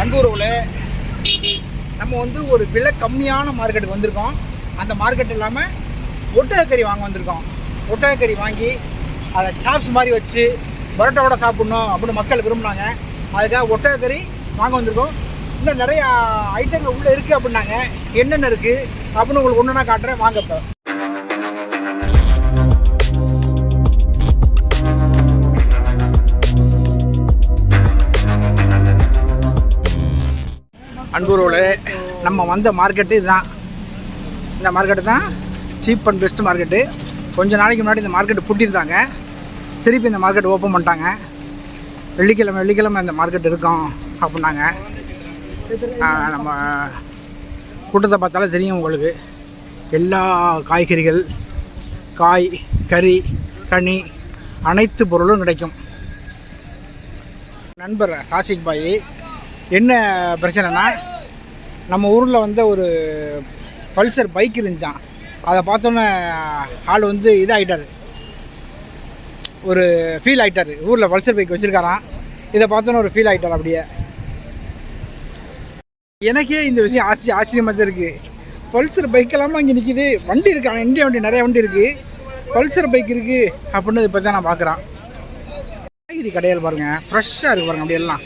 அன்பூர்வில் நம்ம வந்து ஒரு விலை கம்மியான மார்க்கெட்டுக்கு வந்திருக்கோம். அந்த மார்க்கெட் இல்லாமல் ஒட்டகக்கறி வாங்க வந்திருக்கோம். ஒட்டகக்கறி வாங்கி அதை சாப்ஸ் மாதிரி வச்சு பரோட்டாவோட சாப்பிட்ணும் அப்படின்னு மக்கள் விரும்பினாங்க. அதுக்காக ஒட்டகக்கறி வாங்க வந்திருக்கோம். இன்னும் நிறைய ஐட்டங்கள் உள்ளே இருக்குது அப்படின்னாங்க. என்னென்ன இருக்குது அப்படின்னு உங்களுக்கு ஒன்றுனா காட்டுறேன். வாங்க இப்போ. அன்பூரோவில் நம்ம வந்த மார்க்கெட்டு இதுதான். இந்த மார்க்கெட்டு தான் சீப் அண்ட் பெஸ்ட் மார்க்கெட்டு கொஞ்ச நாளைக்கு முன்னாடி இந்த மார்க்கெட்டு பூட்டியிருந்தாங்க. திருப்பி இந்த மார்க்கெட் ஓப்பன் பண்ணிட்டாங்க. வெள்ளிக்கிழமை வெள்ளிக்கிழமை இந்த மார்க்கெட் இருக்கும் அப்படின்னாங்க. நம்ம கூட்டத்தை பார்த்தாலே தெரியும் உங்களுக்கு. எல்லா காய்கறிகள் காய் கறி கனி அனைத்து பொருளும் கிடைக்கும். நண்பர் ராசிக் பாய் என்ன பிரச்சனைனா நம்ம ஊரில் வந்து ஒரு பல்சர் பைக் இருந்துச்சான் அதை பார்த்தோன்னே ஆள் வந்து இதாகிட்டார் ஒரு ஃபீல் ஆகிட்டார் ஊரில் பல்சர் பைக் வச்சுருக்காரான் இதை பார்த்தோன்னே ஒரு ஃபீல் ஆகிட்டார் அப்படியே. எனக்கே இந்த விஷயம் ஆச்சரிய ஆச்சரியமாக தான் இருக்குது பல்சர் பைக் இல்லாமல் இங்கே நிற்கிது வண்டி இருக்காங்க இந்தியா வண்டி நிறைய வண்டி இருக்குது பல்சர் பைக் இருக்குது அப்படின்னு இப்போ தான் நான் பார்க்குறேன் காய்கறி கடையில் பாருங்கள் ஃப்ரெஷ்ஷாக இருக்குது பாருங்கள் அப்படியெல்லாம்.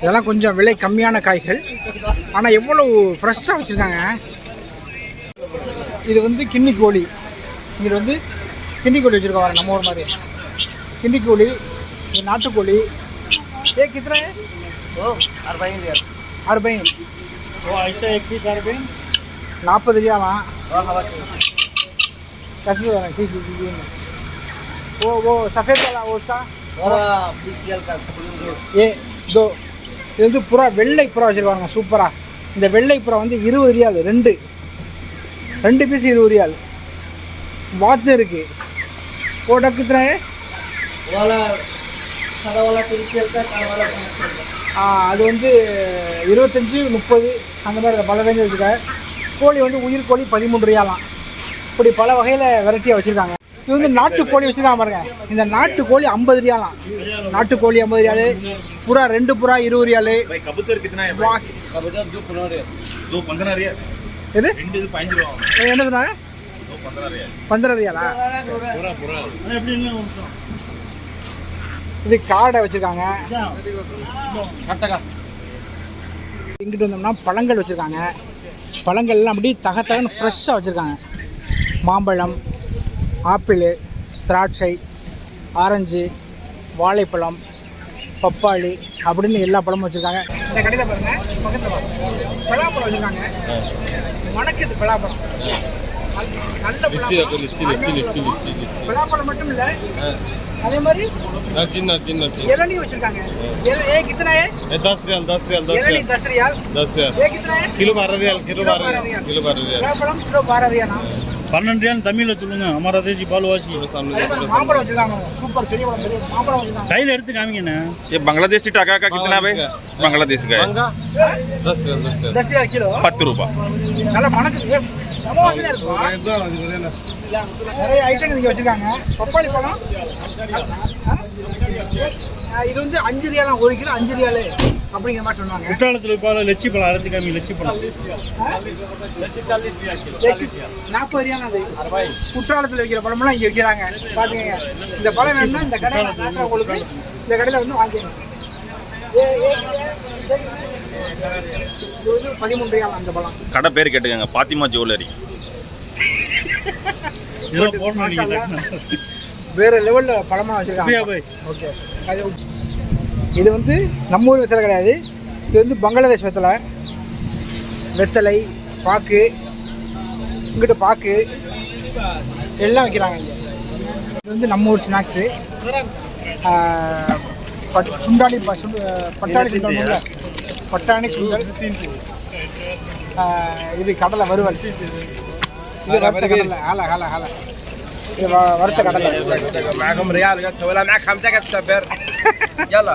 இதெல்லாம் கொஞ்சம் விலை கம்மியான காய்கள் ஆனால் எவ்வளோ ஃப்ரெஷ்ஷாக வச்சுருக்காங்க இது வந்து கிண்ணி கோழி இங்கே வந்து கிண்ணி கோழி வச்சுருக்கோம் பாருங்க நம்ம ஊர் மாதிரி கிண்ணி கோழி இது நாட்டுக்கோழி ஏ கித்தனை ओ अरबाइन रियाल அறுபைன் वो ऐसा एक पीस अरबाइन நாற்பது ரியாலாம் और हवा की कैसे हो रहा है ठीक है ठीक है वो वो सफ़ेद वाला वो उसका और बीस रियाल का फुल ஏ தோ இது வந்து புறா வெள்ளை புறா வச்சுருக்காங்க சூப்பராக இந்த வெள்ளை புறா வந்து இருபது ரியால் ரெண்டு. ரெண்டு பீஸ் இருபது ரியால். வாத்து இருக்குது போட்டோ கித்தனை அது வந்து இருபத்தஞ்சி முப்பது அந்த மாதிரி பல ரேஞ்சில் வச்சுருக்காங்க. கோழி வந்து உயிர் கோழி பதிமூன்று ரியாலாம். இப்படி பல வகையில் வெரைட்டியாக வச்சுருக்காங்க. இது வந்து நாட்டுக்கோழி வச்சுருக்காங்க பாருங்க. இந்த நாட்டுக்கோழி ஐம்பது ரியாலாம் நாட்டுக்கோழி ஐம்பது ரியாலு புறா ரெண்டு புறா இருபது ரியாலு. எது? என்ன சொன்னாங்க? பந்தர ரியாலா. இது காடை வச்சுருக்காங்க. இங்கிட்டு வந்தோம்னா பழங்கள் வச்சுருக்காங்க. பழங்கள்லாம் அப்படியே தக தகன்னு ஃப்ரெஷ்ஷாக வச்சுருக்காங்க. மாம்பழம் ஆப்பிள் திராட்சை ஆரஞ்சு வாழைப்பழம் பப்பாளி அப்படின்னு எல்லா பழமும் வச்சுருக்காங்க. இந்த கடையில் பாருங்கள் பக்கத்தில் பாருங்கள் பலாப்பழம் வச்சுருக்காங்க. மணக்குது பலாப்பழம். பலாப்பழம். மட்டும் இல்லை அதே மாதிரி சின்ன சின்ன இளநீ வச்சிருக்காங்க. ஏ கித்தனா? ஏ 10 ரியால் 10 ரியால் 10 ஏ கித்தனா? கிலோ பாரதியால் கிலோ 12 கிலோ 12 பழம் கிலோ 12 ரியால் பன்னெண்டு ரூபாய் தமிழ்ல சொல்லுங்க அமரா தேசி பால்வாசி थोड़ा सामने அதே जाओ, மாதிரி थोड़ा सामने மாம்பழம் வச்சுருக்காங்க சூப்பர் பெரிய பழம் பெரிய மாம்பழம் வச்சுருக்காங்க கையில எடுத்து காமிங்கண்ணே ये बांग्लादेशी टाका का कितना भाई बांग्लादेश का है महंगा दस रियाल दस रियाल தஸ் நிறைய ஐட்டங்கள் இங்கே வச்சுருக்காங்க பப்பாளி பழம் இது வந்து அஞ்சு ரியாலாம் ஒரு கிலோ அஞ்சு ரியாலு அப்படிங்கிற மாதிரி சொன்னாங்க குற்றாலத்தில் பால லட்சி பழம் அரைத்து காமி லட்சி பழம் நாற்பது ரியால் அது குற்றாலத்தில் வைக்கிற பழமெல்லாம் இங்கே விற்கிறாங்க பார்த்துக்கங்க இந்த பழம் வேணும்னா இந்த கடையில் நான் உங்களுக்கு இந்த கடையில் வந்து வாங்கிக்கணும் ரியால் அந்த பழம் கடை பேர் கேட்டுக்கங்க பாத்திமா ஜுவல்லரி. வேற லெவலில் பழமாக வச்சுருக்காங்க பாய்? ஓகே. அது இது வந்து நம்ம ஊர் வெத்தலை கிடையாது. இது வந்து பங்களாதேஷ் வெத்தலை. வெத்தலை பாக்கு இங்கிட்டு பாக்கு எல்லாம் வைக்கிறாங்க இது வந்து நம்ம ஊர் ஸ்நாக்ஸு பட் சுண்டாளி ப- சுண்டு- பட்டாணி சுண்டல்? பட்டாணி சுண்டல் ஆஹ் இது கடலை வறுவல் இது வறுத்த கடலை ஹாலா ஹாலா ஹாலா இது வ- வறுத்த கடலை معكم ريال قصة ولا معك خمسة قصة بر يلا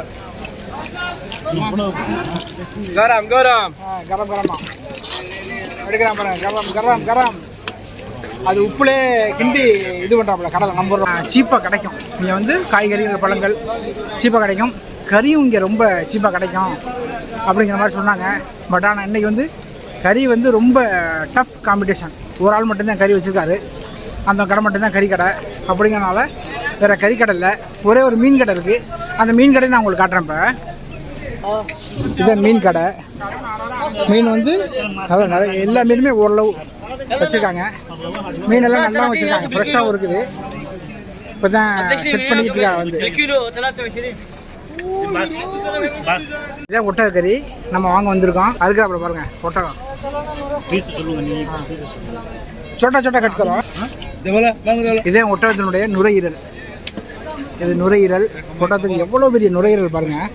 قرم قرم ஆ, கரம் கரமா எடுக்கிறான் பாருங்க கரம் கரம் கரம் அது உப்புலே கிண்டி இது பண்ணுறாப்புல கடலை நம்ம சீப்பாக கிடைக்கும் இங்கே வந்து காய்கறிகள் பழங்கள் சீப்பாக கிடைக்கும் கறியும் இங்கே ரொம்ப சீப்பாக கிடைக்கும் அப்படிங்கிற மாதிரி சொன்னாங்க. பட் ஆனால் இன்றைக்கி வந்து கறி வந்து ரொம்ப டஃப் காம்படிஷன் ஒரு ஆள் மட்டும்தான் கறி வச்சுருக்காரு. அந்த கடை மட்டும்தான் கறி கடை. அப்படிங்கிறனால வேறு கறி கடை இல்லை. ஒரே ஒரு மீன் கடை இருக்குது அந்த மீன் கடையை நான் உங்களுக்கு காட்டுறேன் இப்போ. இதான் மீன் கடை. மீன் வந்து நல்லா நிறைய எல்லா மீனுமே ஓரளவு வச்சுருக்காங்க. மீன் எல்லாம் நல்லா வச்சுருக்காங்க. ஃப்ரெஷ்ஷாகவும் இருக்குது. இப்போ தான் செட் பண்ணிக்கிட்டு இருக்காங்க வந்து. இதான் ஒட்டக கறி நம்ம வாங்க வந்திருக்கோம். அதுக்கு அப்புறம் பாருங்கள் ஒட்டகம். சொட்டா சொட்டா கட்டுக்கிறோம். இதே ஒட்டகத்தினுடைய நுரையீரல். இது நுரையீரல் ஒட்டகத்துக்கு எவ்வளோ பெரிய நுரையீரல் பாருங்கள்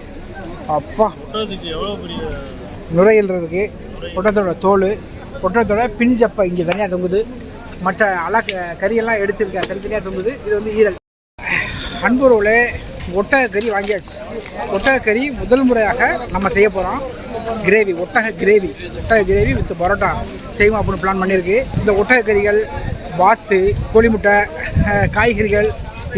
அப்பா. எவ்வளோ பெரிய நுரையீரல் இருக்குது ஒட்டகத்தோட தோல் ஒட்டகத்தோட பிஞ்சப்பை இங்கே தனியாக தொங்குது. மற்ற அலா கறியெல்லாம் எடுத்திருக்க தனித்தனியாக தொங்குது. இது வந்து ஈரல். அன்புறவுல ஒட்டக கறி வாங்கியாச்சு. ஒட்டக கறி முதல் முறையாக நம்ம செய்ய போகிறோம் கிரேவி ஒட்டக கிரேவி ஒட்டக கிரேவி வித் பரோட்டா செய்வோம் அப்படின்னு பிளான் பண்ணியிருக்கு. இந்த ஒட்டக கறிகள் வாத்து கோழி முட்டை காய்கறிகள்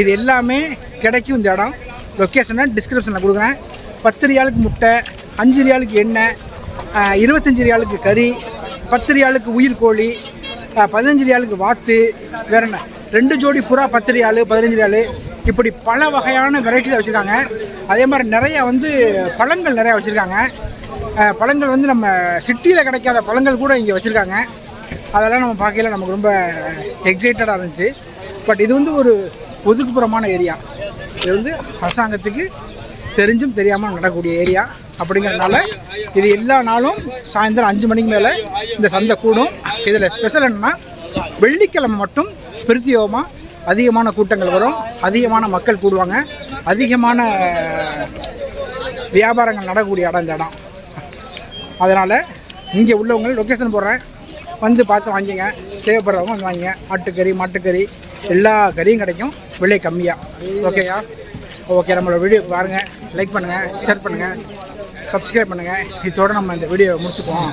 இது எல்லாமே கிடைக்கும் இந்த இடம். லொக்கேஷனை டிஸ்கிரிப்ஷனில் கொடுக்குறேன். பத்து ரியாலுக்கு முட்டை அஞ்சு ரியாலுக்கு எண்ணெய் இருபத்தஞ்சி இருபத்தஞ்சு ரியாலுக்கு கறி பத்து ரியாலுக்கு உயிர் கோழி பதினஞ்சு ரியாலுக்கு வாத்து வேற என்ன? ரெண்டு ஜோடி புறா பத்து ரியாலு பதினஞ்சு ரியாலு. இப்படி பல வகையான வெரைட்டியில் வச்சுருக்காங்க. அதே மாதிரி நிறைய வந்து பழங்கள் நிறையா வச்சுருக்காங்க. பழங்கள் வந்து நம்ம சிட்டியில் கிடைக்காத பழங்கள் கூட இங்கே வச்சுருக்காங்க. அதெல்லாம் நம்ம பார்க்கையில நமக்கு ரொம்ப எக்ஸைட்டடாக இருந்துச்சு. பட் இது வந்து ஒரு ஒதுக்குப்புறமான ஏரியா இது வந்து அரசாங்கத்துக்கு தெரிஞ்சும் தெரியாமல் நடக்கக்கூடிய ஏரியா அப்படிங்கிறதுனால இது எல்லா நாளும் சாயந்தரம் அஞ்சு மணிக்கு மேலே இந்த சந்தை கூடும். இதில் ஸ்பெஷல் என்னன்னா வெள்ளிக்கிழமை மட்டும் பிரத்யேகமாக அதிகமான கூட்டங்கள் வரும். அதிகமான மக்கள் கூடுவாங்க. அதிகமான வியாபாரங்கள் நடக்கக்கூடிய இடம் இந்த இடம். அதனால் இங்கே உள்ளவங்க லொக்கேஷன் போடுறேன். வந்து பார்த்து வாங்கிங்க. தேவைப்படுறவங்க வந்து வாங்கிங்க. ஆட்டுக்கறி மாட்டுக்கறி எல்லா கறியும் கிடைக்கும். விலை கம்மியாக ஓகேயா ஓகே நம்மளோட வீடியோ பாருங்கள் லைக் பண்ணுங்கள் ஷேர் பண்ணுங்கள் சப்ஸ்கிரைப் பண்ணுங்கள் இதோட நம்ம இந்த வீடியோ முடிச்சுக்குவோம்.